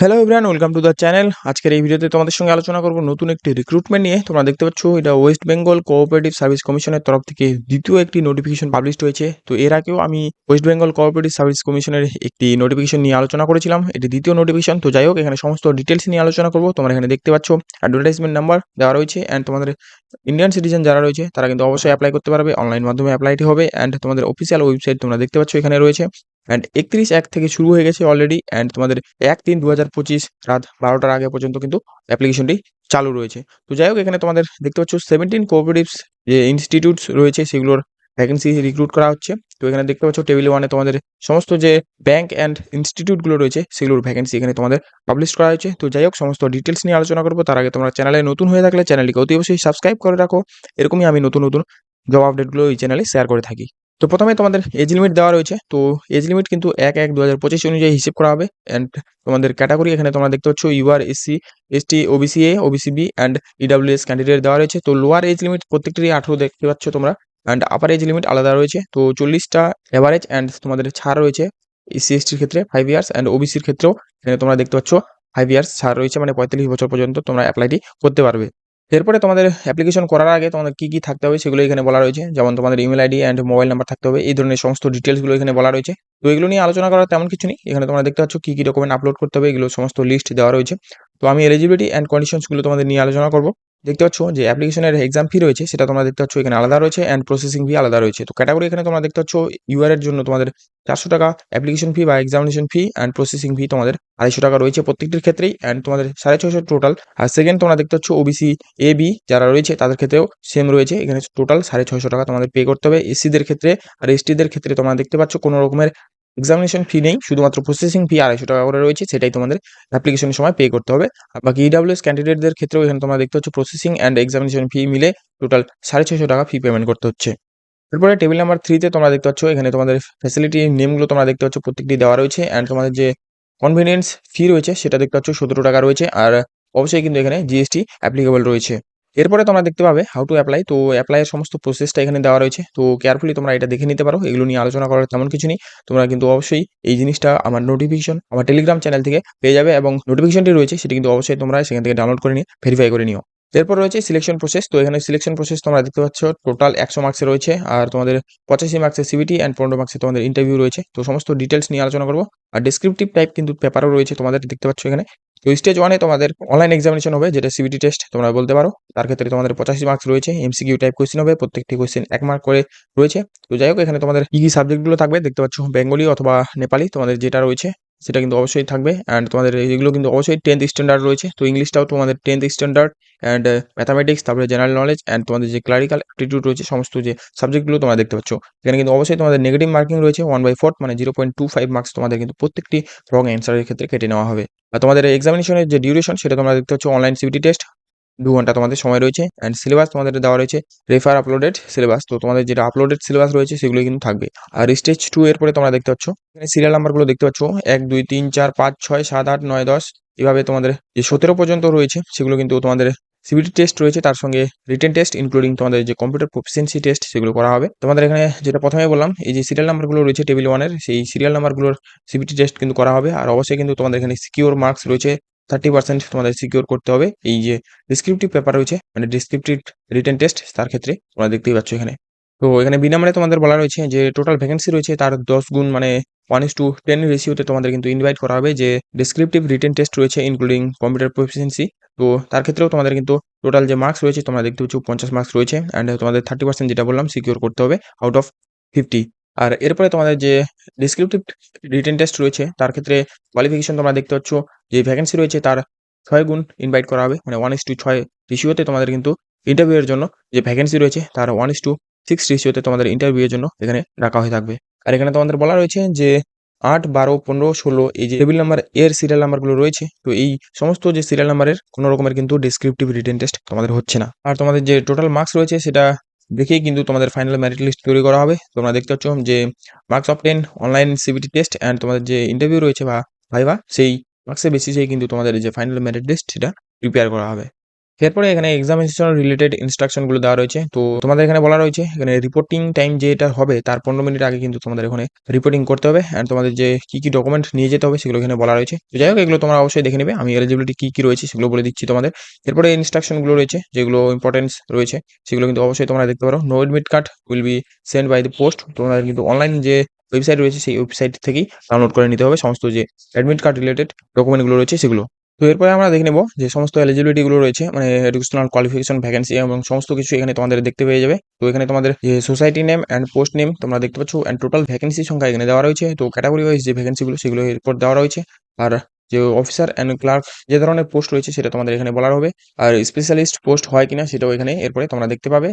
Hello everyone welcome to the channel আজকের এই ভিডিওতে তোমাদের সঙ্গে আলোচনা করব নতুন একটি রিক্রুটমেন্ট নিয়ে। তোমরা দেখতে পাচ্ছ, এটা ওয়েস্ট বেঙ্গল কোঅপারেটিভ সার্ভিস কমিশনের তরফ থেকে দ্বিতীয় একটি নোটিফিকেশন পাবলিশ হয়েছে। তো এর আগেও আমি ওয়েস্ট বেঙ্গল কোঅপারেটিভ সার্ভিস কমিশনের একটি নোটিফিকেশন নিয়ে আলোচনা করেছিলাম। এটি দ্বিতীয় নোটিফিকেশন তো যাই হোক এখানে সমস্ত ডিটেলস নিয়ে আলোচনা করব। তোমরা এখানে দেখতে পাচ্ছ অ্যাডভার্টাইজমেন্ট নাম্বার দেওয়া রয়েছে অ্যান্ড তোমাদের ইন্ডিয়ান সিটিজেন যারা রয়েছে, তারা কিন্তু অবশ্যই অ্যাপ্লাই করতে পারবে। অনলাইন মাধ্যমে অ্যাপ্লাইটি হবে অ্যান্ড তোমাদের অফিসিয়াল ওয়েবসাইট তোমরা দেখতে পাচ্ছ, এখানে রয়েছে। অ্যান্ড একত্রিশ এক থেকে শুরু হয়ে গেছে অলরেডি অ্যান্ড তোমাদের এক তিন দু হাজার পঁচিশ রাত বারোটার আগে পর্যন্ত কিন্তু অ্যাপ্লিকেশনটি চালু রয়েছে। তো যাই হোক, এখানে তোমাদের দেখতে পাচ্ছ সেভেন্টিন কোঅপারেটিভস যে ইনস্টিটিউটস রয়েছে সেগুলোর ভ্যাকেন্সি রিক্রুট করা হচ্ছে। তো এখানে দেখতে পাচ্ছ টেবিল ওয়ানে তোমাদের সমস্ত যে ব্যাংক অ্যান্ড ইনস্টিটিউটগুলো রয়েছে সেগুলোর ভ্যাকেন্সি এখানে তোমাদের পাবলিশ করা হয়েছে। তো যাই হোক, সমস্ত ডিটেলস নিয়ে আলোচনা করব। তার আগে তোমরা চ্যানেলে নতুন হয়ে থাকলে চ্যানেলটিকে অতি অবশ্যই সাবস্ক্রাইব করে রাখো। এরকমই আমি নতুন নতুন জব আপডেটগুলো এই চ্যানেলে শেয়ার করে থাকি। তো প্রথমে তোমাদের এজ লিমিট দেওয়া রয়েছে। তো এজ লিমিট কিন্তু এক এক দু হাজার পঁচিশ অনুযায়ী হিসেব করা হবে। অ্যান্ড তোমাদের ক্যাটাগরি এখানে তোমরা দেখতে পাচ্ছ UR SC ST OBC A OBC B and EWS candidate দেওয়া রয়েছে। তো লোয়ার এজ লিমিট প্রত্যেকটি আঠেরো দেখতে পাচ্ছ তোমরা। অ্যান্ড আপার এজ লিমিট আলাদা রয়েছে। তো চল্লিশটা অ্যাভারেজ অ্যান্ড তোমাদের ছাড় রয়েছে এসসি এসটির ক্ষেত্রে ফাইভ ইয়ার্স অ্যান্ড ওবিসির ক্ষেত্রেও। এখানে তোমরা দেখতে পাচ্ছ ফাইভ ইয়ার্স ছাড় রয়েছে মানে পঁয়তাল্লিশ বছর পর্যন্ত তোমরা অ্যাপ্লাইটি করতে পারবে। এরপরে তোমাদের অ্যাপ্লিকেশন করার আগে তোমাদের কি কি থাকতে হবে সেগুলো এখানে বলা রয়েছে। যেমন তোমাদের email ID and mobile number থাকতে হবে। এই ধরনের সমস্ত ডিটেলসগুলো এখানে বলা রয়েছে। তো এগুলো নিয়ে আলোচনা করার তেমন কিছু নেই। এখানে তোমরা দেখতে পাচ্ছ কি কি ডকুমেন্ট আপলোড করতে হবে। এগুলো সমস্ত লিস্ট দেওয়া রয়েছে। তো আমি এলিজিবিলিটি অ্যান্ড কন্ডিশনসগুলো তোমাদের নিয়ে আলোচনা করব। দেখতে পাচ্ছ যে অ্যাপ্লিকেশনের এক্সাম ফি রয়েছে, সেটা তোমরা দেখতে পাচ্ছ এখানে আলাদা রয়েছে অ্যান্ড প্রসেসিং ফি আলাদা রয়েছে। তো ক্যাটাগরি এখানে তোমরা দেখতে পাচ্ছ ইউআর এর জন্য তোমাদের চারশো টাকা অ্যাপ্লিকেশন ফি বা examination fee and processing fee তোমাদের আড়াইশো টাকা রয়েছে প্রত্যেকটির ক্ষেত্রেই অ্যান্ড তোমাদের সাড়ে ছশো টোটাল আর সেকেন্ড তোমরা দেখতে পাচ্ছ ওবিসি এ বি যারা রয়েছে তাদের ক্ষেত্রেও সেম রয়েছে। এখানে টোটাল সাড়ে ছশো টাকা তোমাদের পে করতে হবে। এসসিদের ক্ষেত্রে আর এসটিদের ক্ষেত্রে তোমরা দেখতে পাচ্ছ কোনো রকমের এক্সামিনেশন ফি নেই, শুধুমাত্র প্রসেসিং ফি আড়াইশো টাকা করে রয়েছে, সেটাই তোমাদের অ্যাপ্লিকেশনের সময় পে করতে হবে। বাকি ইডাব্লিউএস ক্যান্ডিডেটদের ক্ষেত্রেও এখানে তোমরা দেখতে পাচ্ছ প্রসেসিং অ্যান্ড এক্সামিনেশন ফি মিলে টোটাল সাড়ে ছশো টাকা ফি পেমেন্ট করতে হচ্ছে। এরপরে টেবিল নাম্বার থ্রিতে তোমরা দেখতে পাচ্ছ, এখানে তোমাদের ফ্যাসিলিটি নেমগুলো তোমরা দেখতে পাচ্ছ, প্রত্যেকটি দেওয়া রয়েছে অ্যান্ড তোমাদের যে কনভিনিয়েন্স ফি রয়েছে, সেটা দেখতে পাচ্ছ সতেরো টাকা রয়েছে। আর অবশ্যই কিন্তু এখানে জিএসটি অ্যাপ্লিকেবল রয়েছে। এরপরে তোমরা দেখতে পাবে হাউ টু অ্যাপ্লাই তো অ্যাপ্লাইয়ের সমস্ত প্রসেসটা এখানে দেওয়া রয়েছে। তো কেয়ারফুলি তোমরা এটা দেখে নিতে পারো। এগুলো নিয়ে আলোচনা করার তেমন কিছু নেই। তোমরা কিন্তু অবশ্যই এই জিনিসটা আমার নোটিফিকেশন আমার টেলিগ্রাম চ্যানেল থেকে পেয়ে যাবে এবং নোটিফিকেশনটি রয়েছে, সেটি কিন্তু অবশ্যই তোমরা সেখান থেকে ডাউনলোড করে নিয়ে ভেরিফাই করে নিও। এরপর রয়েছে সিলেকশন প্রসেস তো এখানে সিলেকশন প্রসেস তোমরা দেখতে পাচ্ছ টোটাল একশো মার্কসে রয়েছে আর তোমাদের পঁচাশি মার্কসের সিবিটি অ্যান্ড পনেরো মার্কসে তোমাদের ইন্টারভিউ রয়েছে। তো সমস্ত ডিটেলস নিয়ে আলোচনা করব। আর ডিসক্রিপটিভ টাইপ কিন্তু পেপারও রয়েছে, তোমাদের দেখতে পাচ্ছ এখানে। তো স্টেজ ওয়ানে তোমাদের অনলাইন এক্সামিনেশন হবে, যেটা সিবিটি টেস্ট তোমরা বলতে পারো। তার ক্ষেত্রে তোমাদের পঁচাশি মার্কস রয়েছে এমসিকিউ টাইপ কোয়েশ্চেন হবে, প্রত্যেকটি কোয়েশ্চেন এক মার্ক করে রয়েছে। তো যাই হোক, এখানে তোমাদের কী কী সাবজেক্টগুলো থাকবে, দেখতে পাচ্ছ, বেঙ্গলি অথবা নেপালি তোমাদের যেটা রয়েছে সেটা কিন্তু অবশ্যই থাকবে অ্যান্ড তোমাদের এগুলো কিন্তু অবশ্যই টেন্থ স্ট্যান্ডার্ড রয়েছে। তো ইংলিশটাও তোমাদের টেন্থ স্ট্যান্ডার্ড অ্যান্ড ম্যাথামেটিক্স তারপরে জেনারেল নলেজ অ্যান্ড তোমাদের যে ক্লারিক্যাল অ্যাপটিটিউড রয়েছে, সমস্ত যে সাবজেক্টগুলো তোমরা দেখতে পাচ্ছ। এখানে কিন্তু অবশ্যই তোমাদের নেগেটিভ মার্কিং রয়েছে ওয়ান বাই ফোর মানে zero point two five marks তোমাদের কিন্তু প্রত্যেকটি রং অ্যান্সারের ক্ষেত্রে কেটে নেওয়া হবে। আর তোমাদের এক্সামিনেশনের যে ডিউরেশন সেটা তোমরা দেখতে পাচ্ছ অনলাইন সিবিটি টেস্ট দু ঘণ্টা তোমাদের সময় রয়েছে অ্যান্ড সিলেবাস তোমাদের দেওয়া রয়েছে রেফার আপলোডেড সিলেবাস তো তোমাদের যেটা আপলোডেড সিলেবাস রয়েছে সেগুলো কিন্তু থাকবে। আর স্টেজ টু এর পরে তোমরা দেখতে পাচ্ছ, এখানে সিরিয়াল নাম্বারগুলো দেখতে পাচ্ছ, এক, দুই, তিন, চার, পাঁচ, ছয়, সাত, আট, নয়, দশ, এভাবে তোমাদের যে সতেরো পর্যন্ত রয়েছে সেগুলো কিন্তু তোমাদের সিবিটি টেস্ট রয়েছে, তার সঙ্গে রিটেন টেস্ট ইনক্লুডিং তোমাদের যে কম্পিউটার প্রফিসিয়েন্সি টেস্ট সেগুলো করা হবে। তোমাদের এখানে যেটা প্রথমে বললাম, এই যে সিরিয়াল নাম্বারগুলো রয়েছে টেবিল ওয়ানের সেই সিরিয়াল নাম্বারগুলোর সিবিটি টেস্ট কিন্তু করা হবে। আর অবশ্যই কিন্তু তোমাদের এখানে সিকিউর মার্কস রয়েছে থার্টি পার্সেন্ট তোমাদের সিকিউর করতে হবে। এই যে ডিসক্রিপটিভ পেপার রয়েছে মানে ডিসক্রিপটিভ রিটেন টেস্ট তার ক্ষেত্রে তোমরা দেখতেই পাচ্ছ এখানে। তো এখানে বিনামূল্যে তোমাদের বলা রয়েছে যে টোটাল ভ্যাকেন্সি রয়েছে, তার দশ গুণ মানে ওয়ান ইস টু টেন রেশিওতে তোমাদের কিন্তু ইনভাইট করা হবে যে ডিসক্রিপটিভ রিটেন টেস্ট রয়েছে ইনক্লুডিং কম্পিউটার প্রফিসিয়েন্সি তো তার ক্ষেত্রেও তোমাদের কিন্তু টোটাল যে মার্কস রয়েছে, তোমরা দেখতে পাচ্ছ পঞ্চাশ মার্কস রয়েছে। অ্যান্ড তোমাদের থার্টি পার্সেন্ট যেটা বললাম সিকিউর করতে হবে আউট অফ ফিফটি আর এরপরে তোমাদের যে ডিসক্রিপটিভ রিটেন টেস্ট রয়েছে, তার ক্ষেত্রে কোয়ালিফিকেশন তোমরা দেখতে পাচ্ছ, যে ভ্যাকেন্সি রয়েছে তার ছয় গুণ ইনভাইট করা হবে মানে ওয়ান ইস টু ছয় রেশিওতে তোমাদের কিন্তু ইন্টারভিউয়ের জন্য যে ভ্যাকেন্সি রয়েছে, তার ওয়ান ইস টু সিক্স রেশিওতে তোমাদের ইন্টারভিউয়ের জন্য এখানে রাখা হয়ে থাকবে। আর এখানে তোমাদের বলা রয়েছে যে আট, বারো, পনেরো, ষোলো এই যে টেবিল নাম্বার এর সিরিয়াল নাম্বারগুলো রয়েছে, তো এই সমস্ত যে সিরিয়াল নাম্বারের কোনো রকমের কিন্তু ডিসক্রিপটিভ রিটেন টেস্ট তোমাদের হচ্ছে না। আর তোমাদের যে টোটাল মার্কস রয়েছে, সেটা দেখেই কিন্তু তোমাদের ফাইনাল মেরিট লিস্ট তৈরি করা হবে। তোমরা দেখতে পাচ্ছ যে marks of ten online CBT test and তোমাদের যে ইন্টারভিউ রয়েছে বা ভাইবা সেই মার্কসের বেসিসেই কিন্তু তোমাদের যে ফাইনাল মেরিট লিস্ট সেটা প্রিপেয়ার করা হবে। এরপরে এখানে এক্সামিনেশন রিলেটেড ইনস্ট্রাকশনগুলো দেওয়া রয়েছে। তো তোমাদের এখানে বলা রয়েছে, এখানে রিপোর্টিং টাইম যেটা হবে, তার পনেরো মিনিট আগে কিন্তু তোমাদের এখানে রিপোর্টিং করতে হবে। অ্যান্ড তোমাদের যে কী কী ডকুমেন্ট নিয়ে যেতে হবে, সেগুলো এখানে বলা রয়েছে। তো যাই হোক, এগুলো তোমরা অবশ্যই দেখে নেবে। আমি এলিজিবিলিটি কী কী রয়েছে, সেগুলো বলে দিচ্ছি তোমাদের। এরপরে ইনস্ট্রাকশনগুলো রয়েছে, যেগুলো ইম্পর্টেন্স রয়েছে, সেগুলো কিন্তু অবশ্যই তোমরা দেখতে পারো। No admit card will be send by the post তোমাদের কিন্তু অনলাইন যে ওয়েবসাইট রয়েছে, সেই ওয়েবসাইট থেকেই ডাউনলোড করে নিতে হবে। সমস্ত যে অ্যাডমিট কার্ড রিলেটেড ডকুমেন্টগুলো রয়েছে, সেগুলো। তো এরপরে আমরা দেখে নেব যে সমস্ত এলিজিবিলিটিগুলো রয়েছে মানে এডুকেশনাল কোয়ালিফিকেশন ভ্যাকেন্সি এবং সমস্ত কিছু এখানে তোমাদের দেখতে পেয়ে যাবে। তো এখানে তোমাদের যে society name and post name তোমরা দেখতে পাচ্ছ অ্যান্ড টোটাল ভ্যাকেন্সি সংখ্যা এখানে দেওয়া রয়েছে। তো ক্যাটাগরি ওয়াইজ যে ভ্যাকেন্সিগুলো সেগুলো এরপর দেওয়া রয়েছে। আর যে অফিসার অ্যান্ড ক্লার্ক যে ধরনের পোস্ট রয়েছে সেটা তোমাদের এখানে বলার হবে। আর স্পেশালিস্ট পোস্ট হয় কিনা সেটাও এখানে এরপরে তোমরা দেখতে পাবে।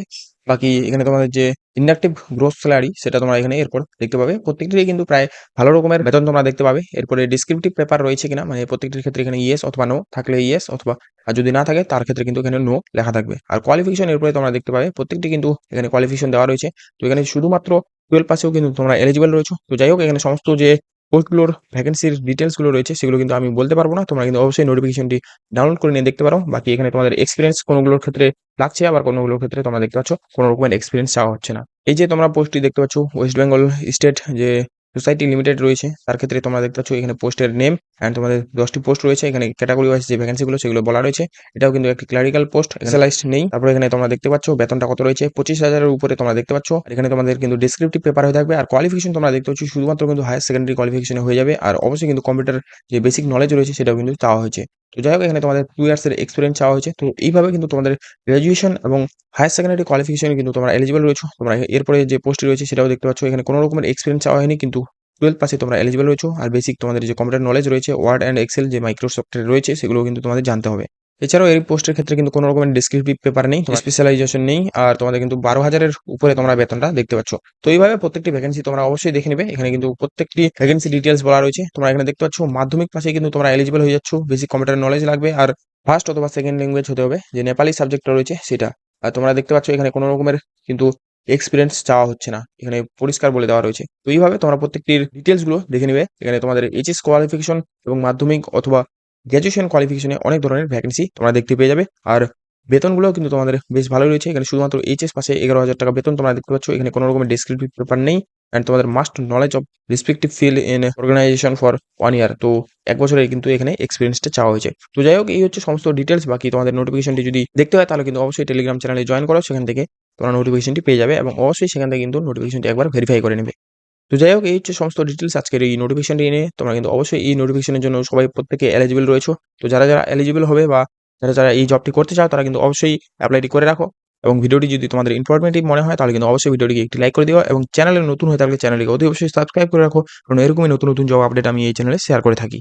বাকি এখানে তোমাদের যে ইন্ডাকটিভ গ্রোথ স্যালারি সেটা তোমরা এখানে এরপর দেখতে পাবে। প্রত্যেকটিরই কিন্তু প্রায় ভালো রকমের বেতন তোমরা দেখতে পাবে। এরপরে ডিসক্রিপটিভ পেপার রয়েছে কিনা মানে প্রত্যেকটির ক্ষেত্রে এখানে ইয়েস অথবা নো থাকলে ইয়েস অথবা আর যদি না থাকে তার ক্ষেত্রে কিন্তু এখানে নো লেখা থাকবে। আর কোয়ালিফিকেশন এরপরে তোমরা দেখতে পাবে। প্রত্যেকটি কিন্তু এখানে কোয়ালিফিকেশন দেওয়া রয়েছে। তো এখানে শুধুমাত্র টুয়েলভ পাসেও কিন্তু তোমরা এলিজিবল রয়েছো। তো যাই হোক, এখানে সমস্ত যে পোস্টগুলোর ভ্যাকেন্সির ডিটেলসগুলো রয়েছে, সেগুলো কিন্তু আমি বলতে পারব না। তোমরা কিন্তু অবশ্যই নোটিফিকেশনটি ডাউনলোড করে নিয়ে দেখতে পারো। বাকি এখানে তোমাদের এক্সপিরিয়েন্স কোনোগুলোর ক্ষেত্রে লাগছে, আবার কোনোগুলোর ক্ষেত্রে তোমরা দেখতে পাচ্ছ, কোনো রকমের এক্সপিরিয়েন্স চাওয়া হচ্ছে না। এই যে তোমরা পোস্টটি দেখতে পাচ্ছ ওয়েস্ট বেঙ্গল স্টেট যে সোসাইটি লিমিটেড রয়েছে। তার ক্ষেত্রে তোমরা দেখতে পাচ্ছ এখানে পোস্টের নেম অ্যান্ড তোমাদের দশটি পোস্ট রয়েছে। এখানে ক্যাটাগরি ওয়াইজ যে ভ্যাকেন্সিগুলো সেগুলো বলা রয়েছে। এটাও কিন্তু একটি ক্লারিক্যাল পোস্ট স্পেশালাইজড নেই। তারপরে এখানে তোমরা দেখতে পাচ্ছ বেতনটা কত রয়েছে? পঁচিশ হাজারের উপরে তোমরা দেখতে পাচ্ছ। এখানে তোমাদের কিন্তু ডিসক্রিপটিভ পেপার হয়ে থাকবে। আর কোয়ালিফিকেশন তোমরা দেখতে পাচ্ছ, শুধুমাত্র কিন্তু হায়ার সেকেন্ডারি কোয়ালিফিকেশনে হয়ে যাবে। আর অবশ্যই কিন্তু কম্পিউটার যে বেসিক নলেজ রয়েছে, সেটাও কিন্তু চাওয়া হয়েছে। তো যাই হোক, এখানে তোমাদের টু ইয়ার্সের এক্সপিরিয়েন্স চাওয়া হয়েছে। তো এইভাবে কিন্তু তোমাদের গ্র্যাজুয়েশন এবং হায়ার সেকেন্ডারি কোয়ালিফিকেশন কিন্তু তোমরা এলিজিবল রয়েছে। তোমরা এরপরে যে পোস্টটি রয়েছে সেটাও দেখতে পাচ্ছ। এখানে কোনো রকমের এক্সপিরিয়েন্স চাওয়া হয়নি, কিন্তু টুয়েলভ পাসে তোমরা এলিজিবল রয়েছো। আর বেসিক তোমাদের যে কম্পিউটার নলেজ রয়েছে ওয়ার্ড অ্যান্ড এক্সেল যে মাইক্রোসফটের রয়েছে সেগুলো কিন্তু তোমাদের জানতে হবে। এছাড়াও এই পোস্টের ক্ষেত্রে কিন্তু কোনো রকমের ডিসক্রিপটিভ পেপার নেই স্পেশালাইজেশন নেই আর তোমাদের কিন্তু বারো হাজারের উপরে তোমরা বেতনটা দেখতে পাচ্ছ। তো এইভাবে প্রত্যেকটি ভ্যাকেন্সি তোমরা অবশ্যই দেখে নেবে এখানে কিন্তু প্রত্যেকটি ভ্যাকেন্সি ডিটেলস বলা রয়েছে। তোমরা এখানে দেখতে পাচ্ছ মাধ্যমিক পাশে কিন্তু তোমরা এলিজিবল হয়ে যাচ্ছ বেসিক কম্পিউটার নলেজ লাগবে আর ফার্স্ট অথবা সেকেন্ড ল্যাঙ্গুয়েজ হতে হবে যে নেপালি সাবজেক্টটা রয়েছে সেটা। আর তোমরা দেখতে পাচ্ছ এখানে কোনো রকমের কিন্তু এক্সপিরিয়েন্স চাওয়া হচ্ছে না এখানে পরিষ্কার বলে দেওয়া রয়েছে। তো এইভাবে তোমরা প্রত্যেকটির ডিটেলসগুলো দেখে নেবে এখানে তোমাদের এইচএস কোয়ালিফিকেশন এবং মাধ্যমিক অথবা গ্র্যাজুয়েশন কোয়ালিফিকেশনে অনেক ধরনের ভ্যাকেন্সি তোমরা দেখতে পেয়ে যাবে। আর বেতনগুলো কিন্তু তোমাদের বেশ ভালো রয়েছে। এখানে শুধুমাত্র এইচএস পাশে এগারো হাজার টাকা বেতন তোমরা দেখতে পাচ্ছ। এখানে কোনো রকমের ডিসক্রিপটিভ পেপার নেই। অ্যান্ড তোমাদের must knowledge of respective field in organization for one year তো এক বছরের কিন্তু এখানে এক্সপিরিয়েন্সটা চাওয়া হয়েছে। তো যাই হোক, এই হচ্ছে সমস্ত ডিটেলস বাকি তোমাদের নোটিফিকেশনটি যদি দেখতে হয়, তাহলে কিন্তু অবশ্যই টেলিগ্রাম চ্যানেলে জয়েন করো। সেখান থেকে তোমরা নোটিফিকেশনটি পেয়ে যাবে এবং অবশ্যই সেখান থেকে কিন্তু নোটিফিকেশনটি একবার ভেরিফাই করে নেবে। তো যাই হোক, এই হচ্ছে সমস্ত ডিটেলস আজকের এই নোটিফিকেশনটি নিয়ে। তোমরা কিন্তু অবশ্যই এই নোটিফিকেশনের জন্য সবাই প্রত্যেকে এলিজিবল রয়েছে। তো যারা যারা এলিজিবল হবে বা যারা যারা এই জবটি করতে চাও, তারা কিন্তু অবশ্যই অ্যাপ্লাইটি করে রাখো। এবং ভিডিওটি যদি তোমাদের ইনফরমেটিভ মনে হয়, তাহলে কিন্তু অবশ্যই ভিডিওটিকে একটি লাইক করে দিও এবং চ্যানেলে নতুন হয়ে থাকলে চ্যানেলটিকে অতি অবশ্যই সাবস্ক্রাইব করে রাখো। কারণ এরকমই নতুন নতুন জব আপডেট আমি এই চ্যানেলে শেয়ার করে থাকি।